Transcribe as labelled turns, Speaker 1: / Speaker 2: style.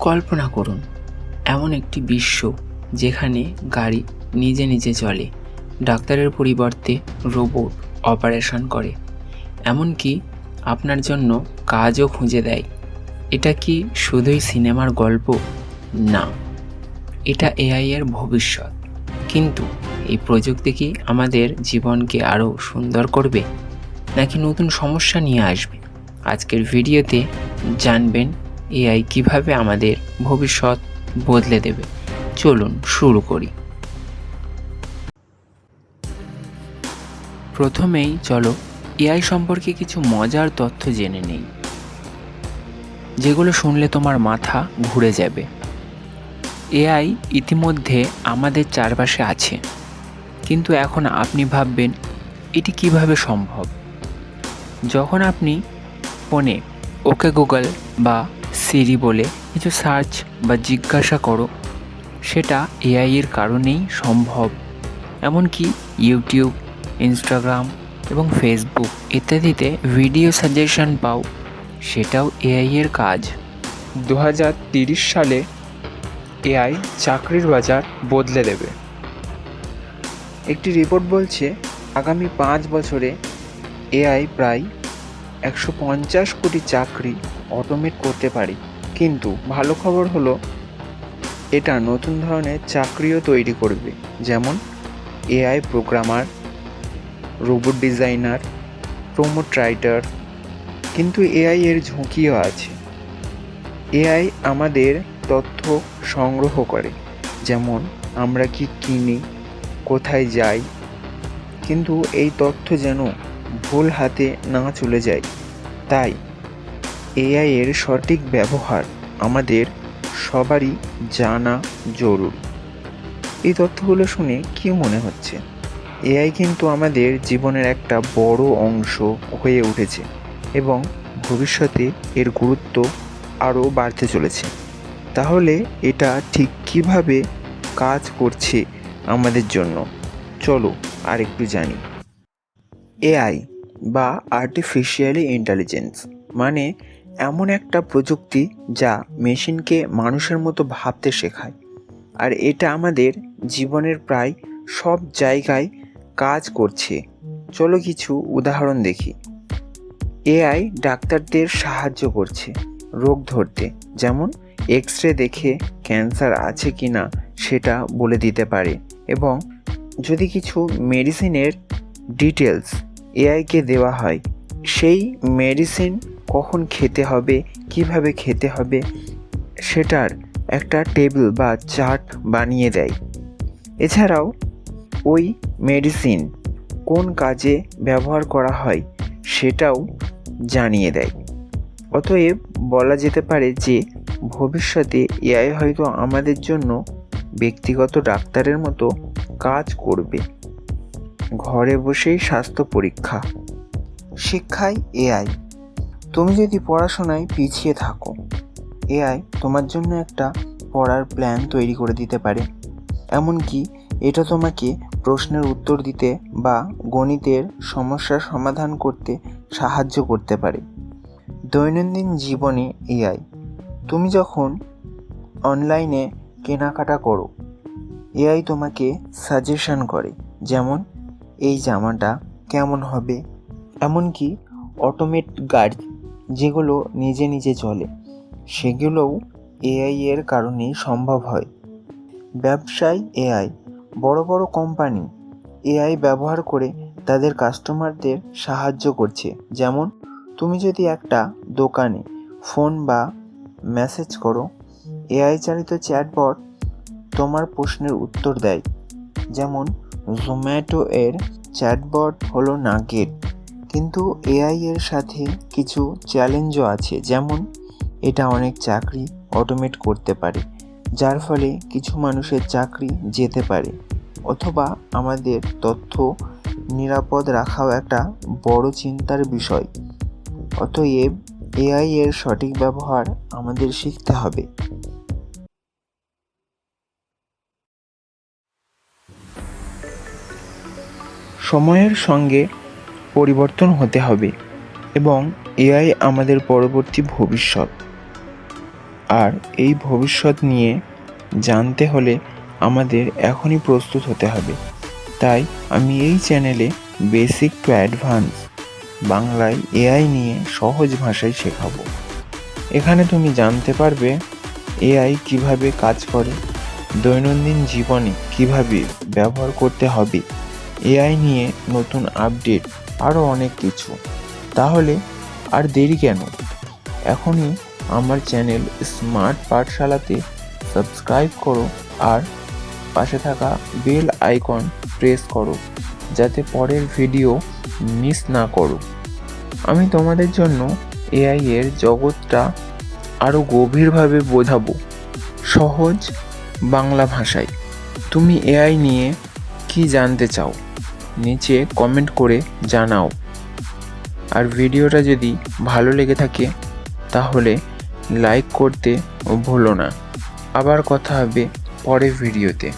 Speaker 1: কল্পনা করুন, এমন একটি বিশ্ব যেখানে গাড়ি নিজে নিজে চলে, ডাক্তারের পরিবর্তে রোবট অপারেশন করে। এমনকি আপনার জন্য কাজও খুঁজে দেয়। এটা কি শুধুই সিনেমার গল্প? না। এটা এআই এর ভবিষ্যৎ। কিন্তু এই প্রযুক্তি কি আমাদের জীবনকে আরও সুন্দর করবে? নাকি নতুন সমস্যা নিয়ে আসবে? আজকের ভিডিওতে জানবেন এআই কীভাবে আমাদের ভবিষ্যৎ বদলে দেবে? চলুন শুরু করি। প্রথমেই চলো এআই সম্পর্কে কিছু মজার তথ্য জেনে নেই। যেগুলো শুনলে তোমার মাথা ঘুরে যাবে। এআই ইতিমধ্যে আমাদের চারপাশে আছে। কিন্তু এখন আপনি ভাববেন, এটি কীভাবে সম্ভব? যখন আপনি ফোনে ওকে গুগল বা সিরি বলে কিছু সার্চ বা জিজ্ঞাসা করো। সেটা এআই এর কারণেই সম্ভব। এমনকি ইউটিউব ইনস্টাগ্রাম এবং ফেসবুক ইত্যাদিতে ভিডিও সাজেশন পাও। সেটাও এআই এর কাজ।
Speaker 2: দু সালে এআই চাকরির বাজার বদলে দেবে। একটি রিপোর্ট বলছে, আগামী পাঁচ বছরে এআই প্রায় একশো পঞ্চাশ কোটি চাকরি অটোমেট করতে পারি। কিন্তু ভালো খবর হলো, এটা নতুন ধরনের চাকরিও তৈরি করবে। যেমন AI programmer robot designer prompt writer কিন্তু এআই এর ঝুঁকিও আছে। এআই আমাদের তথ্য সংগ্রহ করে। যেমন আমরা কি কিনি, কোথায় যাই। কিন্তু এই তথ্য যেন ভুল হাতে না চলে যায়। তাই এআই এর সঠিক ব্যবহার আমাদের সবারই জানা জরুরি। এই তথ্যগুলো শুনে কি মনে হচ্ছে? এআই কিন্তু আমাদের জীবনের একটা বড় অংশ হয়ে উঠেছে এবং ভবিষ্যতে এর গুরুত্ব আরও বাড়তে চলেছে। তাহলে এটা ঠিক কীভাবে কাজ করছে আমাদের জন্য? চলো আর একটু জানি। এআই বা আর্টিফিশিয়ালি ইন্টেলিজেন্স মানে এমন একটা প্রযুক্তি যা মেশিনকে মানুষের মতো ভাবতে শেখায়। আর এটা আমাদের জীবনের প্রায় সব জায়গায় কাজ করছে। চলো কিছু উদাহরণ দেখি। এআই ডাক্তারদের সাহায্য করছে রোগ ধরতে। যেমন এক্স রে দেখে ক্যান্সার আছে কি না সেটা বলে দিতে পারে। এবং যদি কিছু মেডিসিনের ডিটেলস এআইকে দেওয়া হয়, সেই মেডিসিন কখন খেতে হবে, কীভাবে খেতে হবে, সেটার একটা টেবিল বা চার্ট বানিয়ে দেয়। এছাড়াও, ওই মেডিসিন কোন কাজে ব্যবহার করা হয় সেটাও জানিয়ে দেয়। অতএব বলা যেতে পারে যে, ভবিষ্যতে এআই হয়তো আমাদের জন্য ব্যক্তিগত ডাক্তারের মতো কাজ করবে। ঘরে বসেই স্বাস্থ্য পরীক্ষা শিক্ষায় এআই। তুমি যদি পড়াশোনায় পিছিয়ে থাকো, এআই তোমার জন্য একটা পড়ার প্ল্যান তৈরি করে দিতে পারে। এমনকি এটা তোমাকে প্রশ্নের উত্তর দিতে বা গণিতের সমস্যার সমাধান করতে সাহায্য করতে পারে। দৈনন্দিন জীবনে এআই, তুমি যখন অনলাইনে কেনাকাটা করো, এআই তোমাকে সাজেশন করে যেমন, এই জামাটা কেমন হবে? এমনকি অটোমেট গাড়ি যেগুলো নিজে নিজে চলে, সেগুলোও এআই এর কারণেই সম্ভব হয়। ব্যবসায় এআই, বড় বড় কোম্পানি এআই ব্যবহার করে তাদের কাস্টমারদের সাহায্য করছে। যেমন, তুমি যদি একটা দোকানে ফোন বা মেসেজ করো, এআই চালিত চ্যাটবট তোমার প্রশ্নের উত্তর দেয়। যেমন, জোম্যাটো এর চ্যাটবট হলো নাগেট। কিন্তু এআই এর সাথে কিছু চ্যালেঞ্জও আছে। যেমন, এটা অনেক চাকরি অটোমেট করতে পারে, যার ফলে কিছু মানুষের চাকরি যেতে পারে। অথবা আমাদের তথ্য নিরাপদ রাখাও একটা বড় চিন্তার বিষয়। অতএব এআই এর সঠিক ব্যবহার আমাদের শিখতে হবে। সময়ের সঙ্গে পরিবর্তন হতে হবে এবং এআই আমাদের পরবর্তী ভবিষ্যৎ। আর এই ভবিষ্যৎ নিয়ে জানতে হলে আমাদের এখনই প্রস্তুত হতে হবে। তাই আমি এই চ্যানেলে বেসিক টু অ্যাডভান্স বাংলায় এআই নিয়ে সহজ ভাষায় শেখাবো। এখানে তুমি জানতে পারবে এআই কীভাবে কাজ করে, দৈনন্দিন জীবনে কীভাবে ব্যবহার করতে হবে, এআই নিয়ে নতুন আপডেট আরও অনেক কিছু। তাহলে আর দেরি কেন? এখনই আমার চ্যানেল স্মার্ট পাঠশালাতে সাবস্ক্রাইব করো আর পাশে থাকা বেল আইকন প্রেস করো, যাতে পরের ভিডিও মিস না করো। আমি তোমাদের জন্য এআই এর জগৎটা আরও গভীরভাবে বোঝাবো। সহজ বাংলা ভাষায়। তুমি এআই নিয়ে কি জানতে চাও? নিচে কমেন্ট করে জানাও। আর ভিডিওটা যদি ভালো লেগে থাকে, তাহলে লাইক করতে ভুলো না। আবার কথা হবে পরের ভিডিওতে।